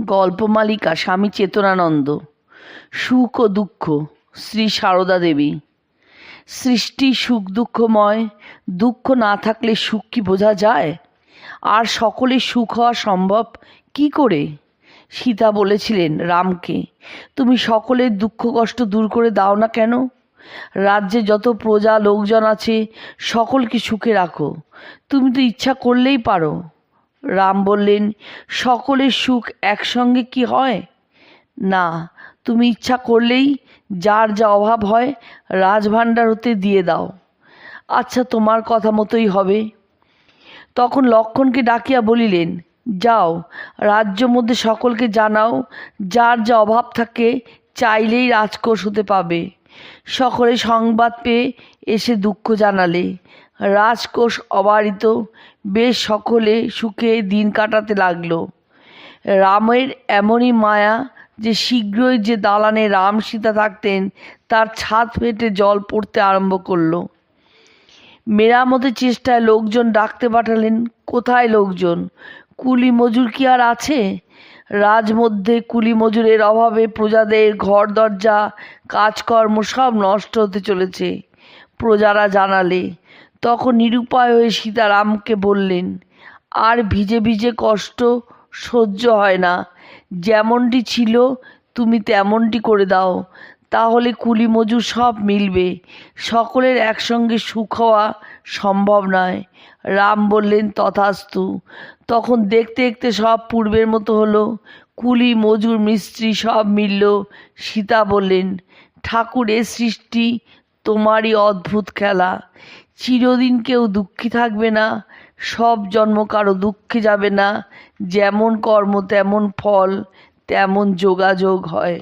গল্পমালিকা স্বামী চেতনানন্দ, সুখ ও দুঃখ, শ্রী সারদা দেবী। সৃষ্টি সুখ দুঃখময়, দুঃখ না থাকলে সুখ কি বোঝা যায়? আর সকলে সুখ হওয়া সম্ভব কি করে? সীতা বলেছিলেন, রামকে, তুমি সকলের দুঃখ কষ্ট দূর করে দাও না কেন? রাজ্যে যত প্রজা লোকজন আছে, সকলকে সুখে রাখো। তুমি তো ইচ্ছা করলেই পারো। রাম বললেন, সকলের সুখ একসঙ্গে কি হয়? না, তুমি ইচ্ছা করলেই যার যা অভাব হয় রাজভাণ্ডার হতে দিয়ে দাও। আচ্ছা তোমার কথা মতোই হবে। তখন লক্ষণকে ডাকিয়া বলিলেন, যাও, রাজ্য মধ্যে সকলকে জানাও, যার যা অভাব থাকে চাইলেই রাজকোষ হতে পাবে। সকলে সংবাদ পেয়ে এসে দুঃখ জানালে। রাজকোষ অবারিত, বেশ সকলে সুখে দিন কাটাতে লাগল। রামের এমনই মায়া যে শীঘ্রই যে দালানে রাম সীতা থাকতেন, তার ছাদ ফেটে জল পড়তে আরম্ভ করল। মেরামতের চেষ্টায় লোকজন ডাকতে পাঠালেন, কোথায় লোকজন? কুলি মজুর কি আর আছে? রাজমধ্যে কুলি মজুরের অভাবে প্রজাদের ঘর দরজা কাজকর্ম সব নষ্ট হতে চলেছে, প্রজারা জানালে। তখন নিরুপায় হয়ে সীতারামকে বললেন, আর ভিজে ভিজে কষ্ট সহ্য হয় না। যেমনটি ছিল, তুমি তেমনটি করে দাও। তাহলে কুলি মজুর সব মিলবে। সকলের একসঙ্গে সুখ হওয়া সম্ভব নয়। রাম বললেন, তথাস্তু। তখন দেখতে দেখতে সব পূর্বের মতো হলো। কুলি মজুর মিস্ত্রি সব মিলল। সীতা বললেন ঠাকুরের সৃষ্টি তোমারই অদ্ভুত খেলা। চিরদিন কেউ দুঃখী থাকবে না, সব জন্ম কারও দুঃখে যাবে না। যেমন কর্ম, তেমন ফল, তেমন যোগাযোগ হয়।